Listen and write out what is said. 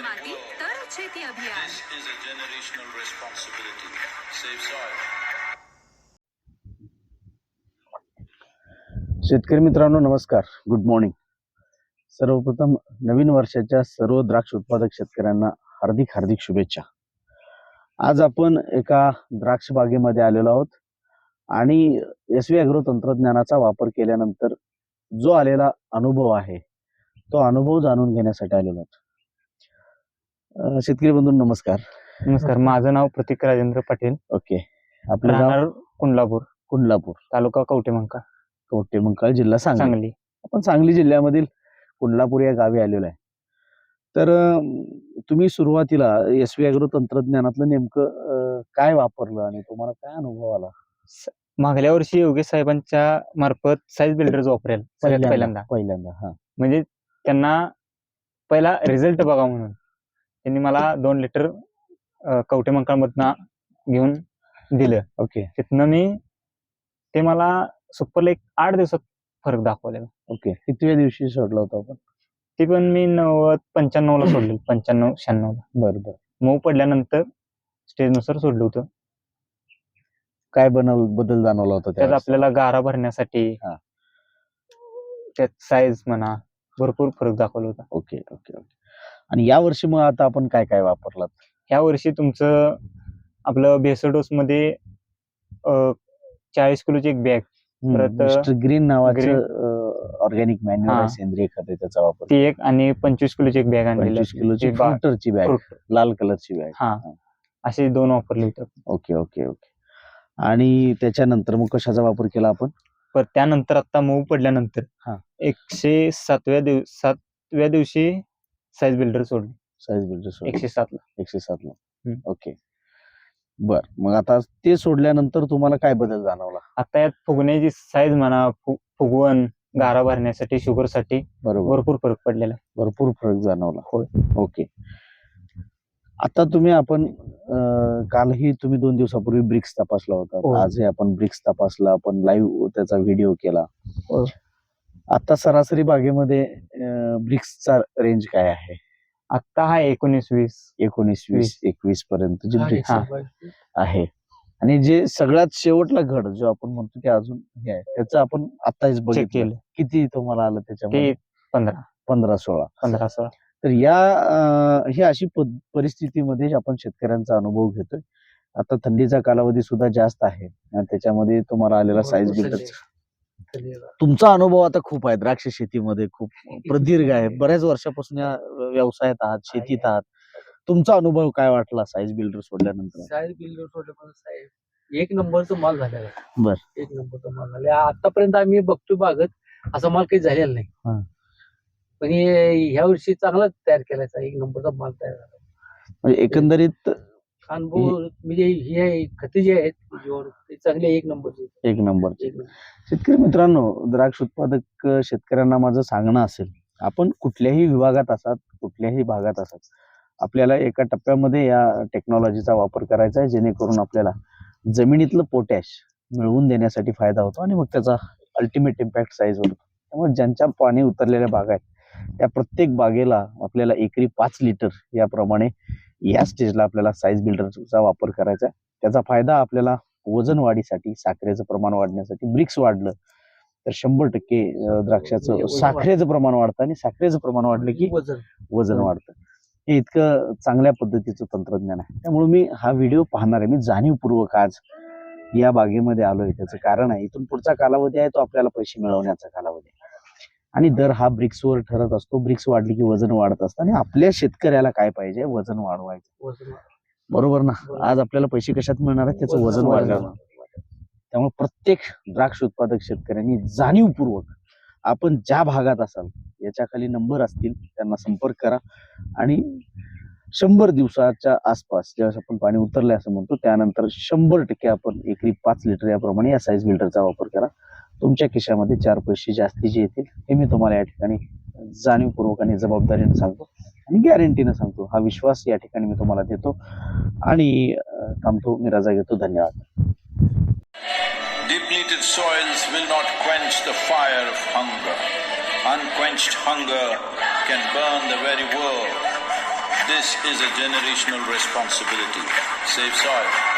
माती तर शेती अभियान. शेतकरी मित्रांनो नमस्कार. गुड मॉर्निंग सर्वप्रथम नवीन वर्षाच्या सर्व द्राक्ष उत्पादक शेतकऱ्यांना हार्दिक हार्दिक शुभेच्छा. आज आपण एका द्राक्ष बागेमध्ये आलेलो आहोत आणि एस व्ही अॅग्रो तंत्रज्ञानाचा वापर केल्यानंतर जो आलेला अनुभव आहे तो अनुभव जाणून घेण्यासाठी आलेलो आहोत. शेतकरी बंधू नमस्कार. नमस्कार माझं नाव प्रतीक राजेंद्र पाटील. ओके. आपलं नाव राहणार कुंडलापूर. कुंडलापूर. तालुका कवटेमंका कवटे मंकाळ जिल्हा सांगली. सांगली. आपण सांगली जिल्ह्यामधील कुंडलापूर या गावी आलेलो आहे. तर अं, तुम्ही सुरुवातीला एस व्ही अॅग्रो तंत्रज्ञानातलं नेमकं अं, काय वापरलं आणि तुम्हाला काय अनुभव आला? मागल्या वर्षी योगेश साहेबांच्या मार्फत साईज बिल्डर्स वापरेल सगळ्यात पहिल्यांदा पहिल्यांदा. हा. म्हणजे त्यांना पहिला रिझल्ट बघा म्हणून. त्यांनी मला दोन लिटर कवटेमंकाळमधनं घेऊन दिलं. ओके तिथनं मी ते मला सुपरला एक आठ दिवसात फरक दाखवलेला. ओके कितव्या दिवशी सोडला होता आपण? ती पण मी नव्वद पंच्याण्णव ला सोडली. पंच्याण्णव शहाण्णव ला बरं बरं. मऊ पडल्यानंतर स्टेजनुसार सोडलं होतं. काय बनव बदल जाणवला होता त्यात त्यावेळेस? आपल्याला गारा भरण्यासाठी हा. त्यात साईज म्हणा भरपूर फरक दाखवला होता. ओके ओके ओके आणि या वर्षी मग आता आपण काय काय वापरलात? ह्या वर्षी तुमचं आपलं बेसडोस मध्ये चाळीस किलोची एक बॅग. परत, मिस्टर ग्रीन नावाचं ऑर्गॅनिक मॅन्युअर. सेंद्रिय खत आहे त्याचा वापर. ती एक आणि पंचवीस किलोची एक बॅग आणलेली पंचवीस. किलोची फ्रुटरची बॅग. लाल कलरची बॅग. हा. असे दोन वापरले होते ओके ओके ओके. आणि त्याच्यानंतर मग कशाचा वापर केला आपण? पण त्यानंतर आता मऊ पडल्यानंतर. एकशे सातव्या दिव सातव्या दिवशी साईज बिल्डर सोडले. साईज बिल्डर एकशे सात ला एकशे सात ला हम्म. ओके बर. मग आता ते सोडल्यानंतर तुम्हाला काय बदल जाणवला? आता यात फुगण्याची साईज म्हणा फु- फुगवण गारा भरण्यासाठी शुगरसाठी बरोबर. भरपूर फरक पडलेला. आहे. भरपूर फरक जाणवला. होय. ओके आता तुम्ही आपण अं, कालही तुम्ही दोन दिवसापूर्वी ब्रिक्स तपासला होता. होय. आजही आपण ब्रिक्स तपासला आपण लाईव्ह त्याचा व्हिडिओ केला. होय. आता सरासरी बागेमध्ये ब्रिक्सचा रेंज काय आहे? आता हा एकोणीस वीस एकोणीस वीस. एकवीस पर्यंत जे ब्रिक्स. आहे. आणि जे सगळ्यात शेवटला घड जो आपण म्हणतो की अजून हे आहे त्याचं आपण आताच बघितलं. किती तुम्हाला आलं त्याच्यामध्ये? पंधरा. पंधरा सोळा. पंधरा सोळा. तर या ही अशी परिस्थितीमध्ये आपण शेतकऱ्यांचा अनुभव घेतोय आता थंडीचा कालावधी सुद्धा जास्त आहे. आणि त्याच्यामध्ये तुम्हाला आलेला साईज बिल्डर तुमचा अनुभव आता खूप आहे. द्राक्ष शेतीमध्ये खूप प्रदीर्घ आहे. बऱ्याच वर्षापासून या व्यवसायात आहात शेतीत आहात. तुमचा अनुभव काय वाटला साईज बिल्डर सोडल्यानंतर? साहेब बिल्डर सोडलं पण साहेब एक नंबरचा माल झालेला आहे. बर. एक नंबरचा माल झाला आतापर्यंत आम्ही बघतो बागत असा माल काही झालेला. नाही. पण हे ह्या वर्षी चांगला तयार केलाय एक नंबरचा माल तयार झाला. म्हणजे एकंदरीत अनुभव म्हणजे हे खते जे आहेत जीवाणू, ते चांगले एक नंबरचे. एक नंबर एक नंबर. शेतकरी मित्रांनो द्राक्ष उत्पादक शेतकऱ्यांना माझं सांगणं असेल आपण कुठल्याही विभागात असाल कुठल्याही भागात असाल आपल्याला एका टप्प्यामध्ये या टेक्नॉलॉजीचा वापर करायचा आहे जेणेकरून आपल्याला जमिनीतलं पोटॅश मिळवून देण्यासाठी फायदा होतो आणि मग त्याचा अल्टिमेट इम्पॅक्ट साईज होतो. त्यामुळे ज्यांच्या पाणी उतरलेल्या बागा आहेत त्या प्रत्येक बागेला आपल्याला एकरी पाच लिटर याप्रमाणे या स्टेजला आपल्याला साईज बिल्डरचा वापर करायचा आहे. त्याचा फायदा आपल्याला वजन वाढीसाठी साखरेचं प्रमाण वाढण्यासाठी ब्रिक्स वाढलं तर शंभर टक्के द्राक्षाचं साखरेचं प्रमाण वाढतं आणि साखरेचं प्रमाण वाढलं की वजन. वाढतं. हे इतकं चांगल्या पद्धतीचं तंत्रज्ञान आहे. त्यामुळे मी हा व्हिडिओ पाहणार आहे. मी जाणीवपूर्वक आज या बागेमध्ये आलोय. त्याचं कारण आहे इथून पुढचा कालावधी आहे तो आपल्याला पैसे मिळवण्याचा कालावधी. आणि दर हा ब्रिक्सवर ठरत असतो. ब्रिक्स वाढली की वजन वाढत असतं. आणि आपल्या शेतकऱ्याला काय पाहिजे? वजन वाढवायचं. बरोबर ना. आज आपल्याला पैसे कशात मिळणार आहेत? त्याचं वजन वाढलं त्यामुळे प्रत्येक द्राक्ष उत्पादक शेतकऱ्यांनी जाणीवपूर्वक आपण ज्या भागात असाल याच्या खाली नंबर असतील त्यांना संपर्क करा. आणि शंभर दिवसाच्या आसपास ज्यावेळेस आपण पाणी उतरलंय असं म्हणतो त्यानंतर शंभर टक्के आपण एकरी पाच लिटर याप्रमाणे या साईज बिल्डरचा वापर करा. तुमच्या खिशामध्ये चार पैसे जास्तीचे येतील हे मी तुम्हाला या ठिकाणी जाणीवपूर्वक आणि जबाबदारीने सांगतो. आणि गॅरंटीनं सांगतो हा विश्वास या ठिकाणी मी तुम्हाला देतो आणि थांबतो मी रजा घेतो धन्यवाद Depleted soils will not quench the fire of hunger. Unquenched hunger can burn the very world. This is a generational responsibility. Save soil.